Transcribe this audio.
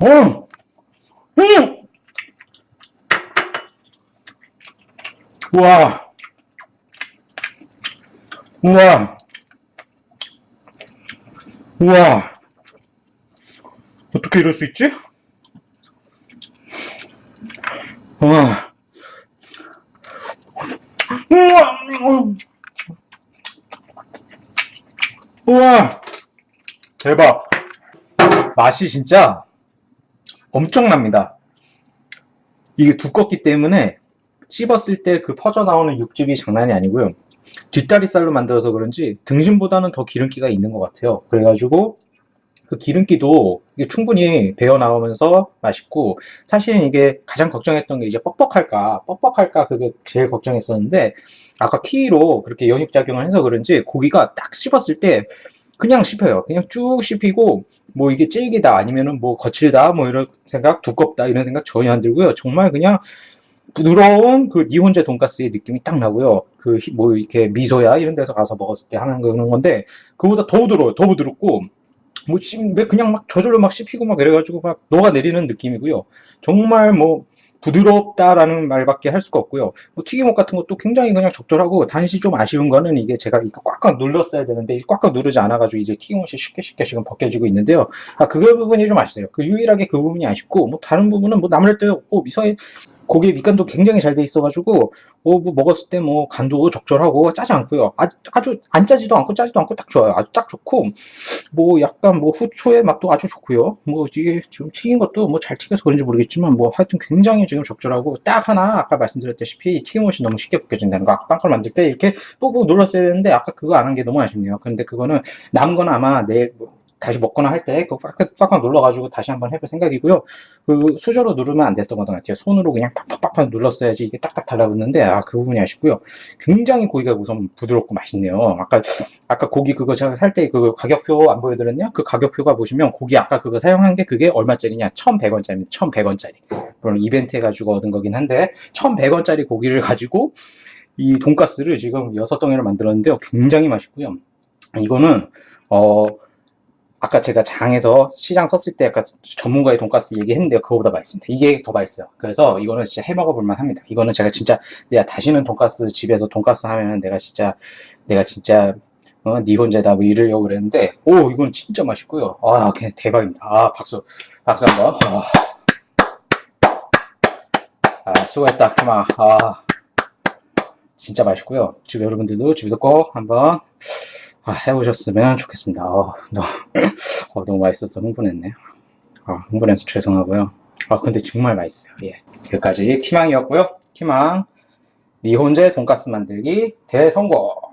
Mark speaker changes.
Speaker 1: 어! 음! 우와! 우와! 우와! 어떻게 이럴 수 있지? 우와! 우와! 음. 우와! 대박! 맛이 진짜 엄청납니다. 이게 두껍기 때문에 씹었을 때 그 퍼져나오는 육즙이 장난이 아니고요. 뒷다리살로 만들어서 그런지 등심보다는 더 기름기가 있는 것 같아요. 그래가지고 그 기름기도 충분히 배어 나오면서 맛있고 사실은 이게 가장 걱정했던 게 이제 뻑뻑할까 뻑뻑할까 그게 제일 걱정했었는데 아까 키로 그렇게 연육작용을 해서 그런지 고기가 딱 씹었을 때 그냥 씹혀요. 그냥 쭉 씹히고 뭐 이게 질기다 아니면은 뭐 거칠다 뭐 이런 생각 두껍다 이런 생각 전혀 안 들고요. 정말 그냥 부드러운 그 니혼제 돈가스의 느낌이 딱 나고요. 그 뭐 이렇게 미소야 이런 데서 가서 먹었을 때 하는 그런 건데 그보다 더 부드러워요. 더 부드럽고 뭐 씹- 왜 그냥 막 저절로 막 씹히고 막 이래가지고 막 녹아내리는 느낌이고요. 정말 뭐 부드럽다라는 말밖에 할 수가 없고요. 뭐 튀김옷 같은 것도 굉장히 그냥 적절하고 단지 좀 아쉬운 거는 이게 제가 이거 꽉꽉 눌렀어야 되는데 꽉꽉 누르지 않아가지고 이제 튀김옷이 쉽게 쉽게 지금 벗겨지고 있는데요. 아, 그 부분이 좀 아쉽어요. 그 유일하게 그 부분이 아쉽고 뭐 다른 부분은 뭐 나무랄 데 없고 미소에 고기 밑간도 굉장히 잘 돼 있어가지고 어, 뭐 먹었을 때 뭐 간도 적절하고 짜지 않고요. 아, 아주 안 짜지도 않고 짜지도 않고 딱 좋아요. 아주 딱 좋고 뭐 약간 뭐 후추의 맛도 아주 좋고요. 뭐 이게 지금 튀긴 것도 뭐 잘 튀겨서 그런지 모르겠지만 뭐 하여튼 굉장히 지금 적절하고 딱 하나 아까 말씀드렸다시피 튀김옷이 너무 쉽게 벗겨진다는 거. 아까 빵걸 만들 때 이렇게 꾹꾹 눌렀어야 되는데 아까 그거 안 한 게 너무 아쉽네요. 그런데 그거는 남은 거는 아마 내일 뭐 다시 먹거나 할 때 그거 꽉꽉 눌러가지고 다시 한번 해볼 생각이고요. 그 수저로 누르면 안 됐던 것 같아요. 손으로 그냥 팍팍팍팍 눌렀어야지 이게 딱딱 달라붙는데 아 그 부분이 아쉽고요. 굉장히 고기가 우선 부드럽고 맛있네요. 아까 아까 고기 그거 제가 살 때 그 가격표 안 보여드렸냐? 그 가격표가 보시면 고기 아까 그거 사용한 게 그게 얼마짜리냐? 1,100원짜리입니다. 1,100원짜리. 물론 이벤트 해가지고 얻은 거긴 한데 1,100원짜리 고기를 가지고 이 돈가스를 지금 여섯 덩이를 만들었는데요. 굉장히 맛있고요. 이거는 어 아까 제가 장에서 시장 섰을 때 약간 전문가의 돈가스 얘기했는데요. 그거보다 맛있습니다. 이게 더 맛있어요. 그래서 이거는 진짜 해 먹어볼 만합니다. 이거는 제가 진짜 내가 다시는 돈가스 집에서 돈가스 하면 내가 진짜 내가 진짜 어, 니 혼자다 뭐 이러려고 그랬는데 오 이건 진짜 맛있고요. 아 그냥 대박입니다. 아 박수 박수 한번. 아, 아 수고했다 그만. 아 진짜 맛있고요. 지금 여러분들도 집에서 꼭 한번 아, 해보셨으면 좋겠습니다. 어, 너무, 어, 너무 맛있어서 흥분했네. 아, 흥분해서 죄송하고요. 아, 근데 정말 맛있어요. 예. 여기까지 키망이었고요. 키망, 니 혼자 돈가스 만들기 대성공!